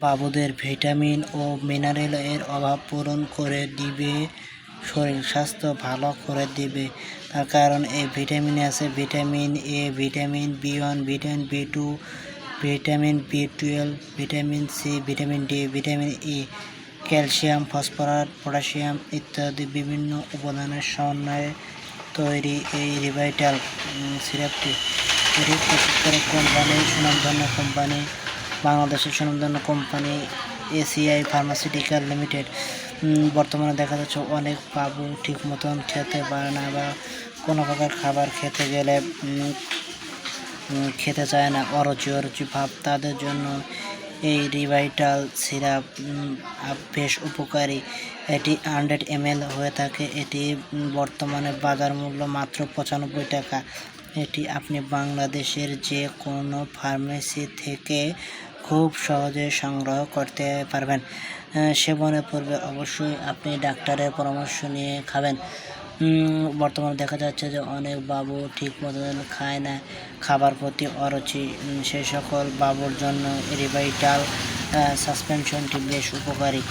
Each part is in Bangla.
বাবুদের ভিটামিন ও মিনারেল এর অভাব পূরণ করে দিবে, শরীর স্বাস্থ্য ভালো করে দিবে। তার কারণ এই ভিটামিনে আছে, vitamin A, vitamin B one, vitamin B two, vitamin B twelve, vitamin C, vitamin D, vitamin E, calcium, phosphorus, potassium ইত্যাদি বিভিন্ন উপাদানের সমন্বয়ে তৈরি এই রিভাইটাল সিরাপটি। এটি প্রস্তুতকারক কোম্পানি সুনামধন্য কোম্পানি বাংলাদেশের সুনামধন্য কোম্পানি এসিআই ফার্মাসিউটিক্যাল লিমিটেড। বর্তমানে দেখা যাচ্ছে অনেক বাবু ঠিক মতন খেতে পারে না বা কোনো প্রকার খাবার খেতে গেলে খেতে চায় না। অরুচি অরুচি ভাব তাদের জন্য এই রিভাইটাল সিরাপ বেশ উপকারী। এটি হান্ড্রেড এমএল হয়ে থাকে। এটি বর্তমানে বাজার মূল্য মাত্র পঁচানব্বই টাকা। এটি আপনি বাংলাদেশের যে কোনো ফার্মেসি থেকে খুব সহজে সংগ্রহ করতে পারবেন। সেবনের পূর্বে অবশ্যই আপনি ডাক্তারের পরামর্শ নিয়ে খাবেন। বর্তমানে দেখা যাচ্ছে যে অনেক বাবু ঠিক মতন খায় না। খাবার প্রতি অরুচি সেই সকল বাবুর জন্য রিভাইটাল সাসপেনশনটি বেশ উপকারী।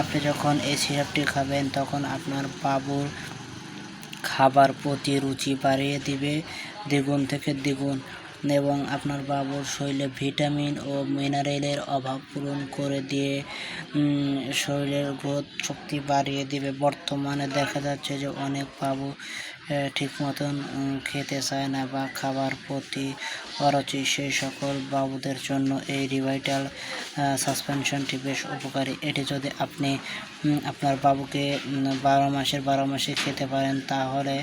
আপনি যখন এই সিরাপটি খাবেন, তখন আপনার বাবুর খাবার প্রতি রুচি বাড়িয়ে দিবে। দ্বিগুণ থেকে দ্বিগুণ এবং আপনার বাবুর শরীরে ভিটামিন ও মিনারেলের অভাব পূরণ করে দিয়ে শরীরের গ্রোথ শক্তি বাড়িয়ে দিবে। বর্তমানে দেখা যাচ্ছে যে অনেক বাবু ঠিক মতন খেতে চায় না বা খাবার প্রতি অরুচি, সেই সকল বাবুদের জন্য এই রিভাইটাল সাসপেনশনটি বেশ উপকারী। এটি যদি আপনি আপনার বাবুকে বারো মাসের, বারো মাসে খেতে পারেন, তাহলে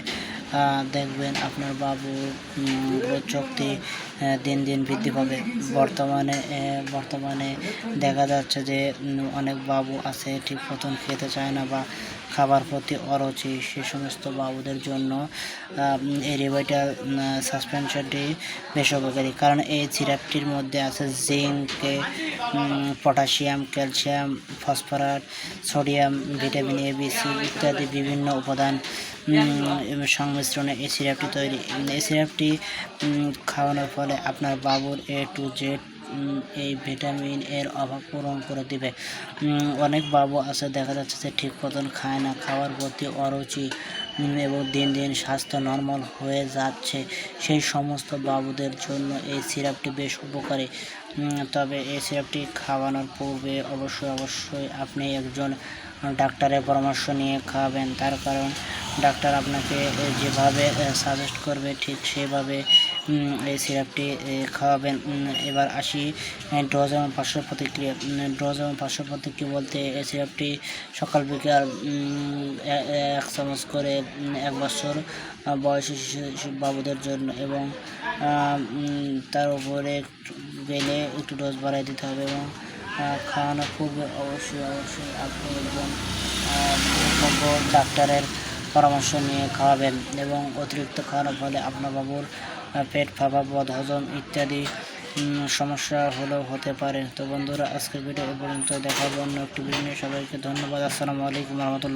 দেখবেন আপনার বাবু গ্রোথ শক্তি দিন দিন বৃদ্ধি পাবে। বর্তমানে বর্তমানে দেখা যাচ্ছে যে অনেক বাবু আছে, ঠিক মতন খেতে চায় না বা খাবার প্রতি অরুচি, সে সমস্ত বাবুদের জন্য এই সাসপেনশনটি বেশ উপকারী কারণ এই সিরাপটির মধ্যে আছে zinc potassium, calcium, phosphorus, sodium, vitamin A, B, C ইত্যাদি বিভিন্ন উপাদান সংমিশ্রণে এই সিরাপটি তৈরি। এই সিরাপটি খাওয়ানোর ফলে আপনার বাবুর এ টু জেড এই ভিটামিন এর অভাব পূরণ করে দিবে। অনেক বাবু আছে, দেখা যাচ্ছে যে ঠিক মতন খায় না, খাওয়ার প্রতি অরুচি এবং দিন দিন স্বাস্থ্য নর্মাল হয়ে যাচ্ছে। সেই সমস্ত বাবুদের জন্য এই সিরাপটি বেশ উপকারী। তবে এই সিরাপটি খাওয়ানোর পূর্বে অবশ্যই অবশ্যই আপনি একজন ডাক্তারের পরামর্শ নিয়ে খাওয়াবেন তার কারণ, ডাক্তার আপনাকে যেভাবে সাজেস্ট করবে, ঠিক সেভাবে এই সিরাপটি খাওয়াবেন। এবার আসি ডোজ এবং পার্শ্ব প্রতিক্রিয়া। ডোজ এবং পার্শ্ব প্রতিক্রিয়া বলতে এই সিরাপটি সকাল বিকাল এক চামচ করে এক বছর বয়সী শিশু বাবুদের জন্য এবং তার উপরে গেলে একটু ডোজ বাড়াই দিতে হবে এবং আহ, খাওয়ানোর পূর্বে অবশ্যই অবশ্যই আপনি একজন ডাক্তারের পরামর্শ নিয়ে খাওয়াবেন এবং অতিরিক্ত খাওয়ানোর ফলে আপনার বাবুর পেট ফাঁপা বদহজম ইত্যাদি উম, সমস্যা হলেও হতে পারে। তো বন্ধুরা আজকের ভিডিও এ পর্যন্ত দেখাবো অন্য একটি ভিডিও নিয়ে। সবাইকে ধন্যবাদ। আসসালামু আলাইকুম রহমতুল্লাহ।